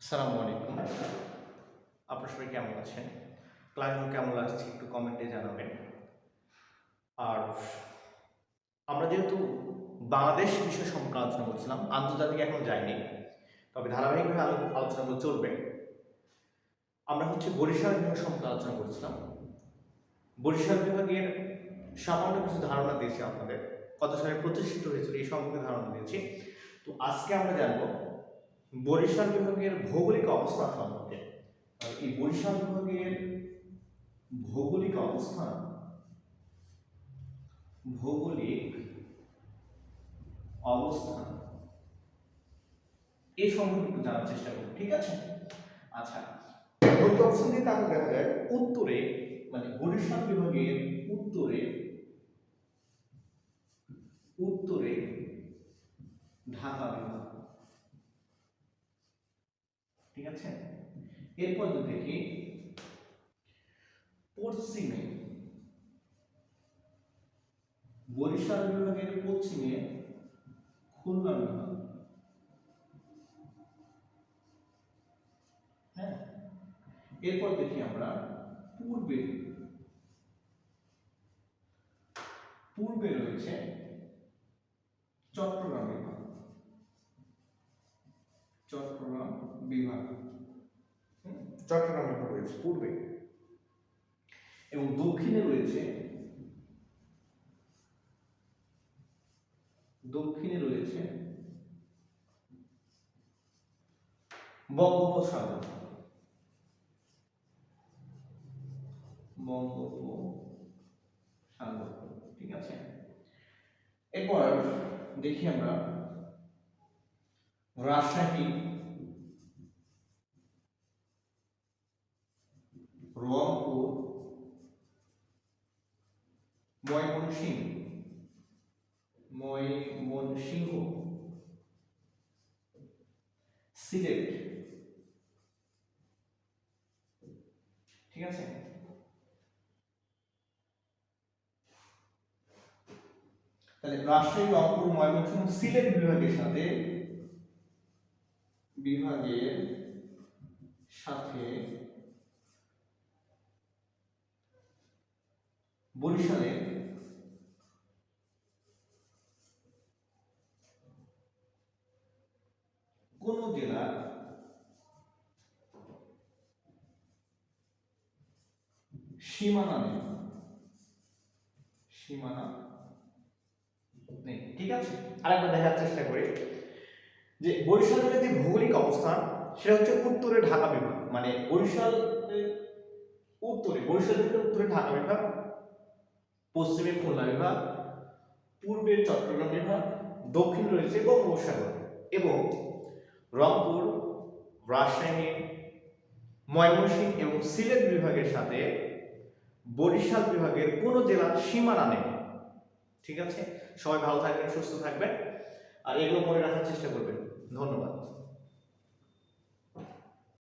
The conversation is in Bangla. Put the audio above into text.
আসসালামু আলাইকুম। আপনার সবাই কেমন আছেন? ক্লাসগুলো কেমন লাগছে একটু কমেন্টে জানাবেন। আর আমরা যেহেতু বাংলাদেশ বিষয় সম্পর্কে আলোচনা করছিলাম, আন্তর্জাতিক এখন যায়নি, তবে ধারাবাহিকভাবে আলো- আলোচনাগুলো চলবে। আমরা হচ্ছে বরিশাল বিভাগ সম্পর্কে আলোচনা করছিলাম। বরিশাল বিভাগের সামান্য কিছু ধারণা দিয়েছি আপনাদের। কত সালে প্রতিষ্ঠিত হয়েছিল এই সম্পর্কে ধারণা দিয়েছি। তো আজকে আমরা জানব বরিশাল বিভাগের ভৌগোলিক অবস্থান সম্পর্কে। এই বরিশাল বিভাগের ভৌগোলিক অবস্থান ভৌগোলিক অবস্থান এই সম্পর্কে জানার চেষ্টা করব, ঠিক আছে? আচ্ছা অবস্থান দিয়ে দেখা যায়, উত্তরে মানে বরিশাল বিভাগের উত্তরে উত্তরে ঢাকা বিভাগ। ঠিক আছে? এরপর যদি দেখি, পশ্চিমে, বরিশাল বিভাগের পশ্চিমে খুলনা বিভাগ। হ্যাঁ? এরপর দেখি আমরা পূর্বে পূর্বে রয়েছে চট্টগ্রাম বিভাগ। চট্টগ্রাম বিভাগ। চট্টগ্রাম রয়েছে, পূর্বে। এবং দক্ষিণে রয়েছে দক্ষিণে রয়েছে বঙ্গোপসাগর। বঙ্গোপসাগর, ঠিক আছে? এরপর দেখি আমরা রাজশাহী রংপুর ময়মনসিংহ ময়মনসিংহ সিলেট। ঠিক আছে? তাহলে রাজশাহী রংপুর ময়মনসিংহ সিলেট বিভাগের সাথে বিভাগের সাথে বরিশালে কোন জেলার সীমানা নেই। সীমানা নেই। ঠিক আছে? আরেকবার দেখার চেষ্টা করি। যে বরিশালের যে ভৌগোলিক অবস্থান, সেটা হচ্ছে উত্তরে ঢাকা বিভাগ। মানে বরিশাল, উত্তরে, বরিশাল থেকে উত্তরে ঢাকা বিভাগ, পশ্চিমে খুলনা বিভাগ, পূর্বে চট্টগ্রাম বিভাগ, দক্ষিণ রয়েছে বঙ্গোপসাগর এবং রংপুর, রাজশাহী, ময়মনসিংহ এবং সিলেট বিভাগের সাথে বরিশাল বিভাগের কোনো জেলার সীমানা নেই। ঠিক আছে? সবাই ভালো থাকবেন, সুস্থ থাকবেন। আর এগুলো মনে রাখার চেষ্টা করবেন। ধন্যবাদ।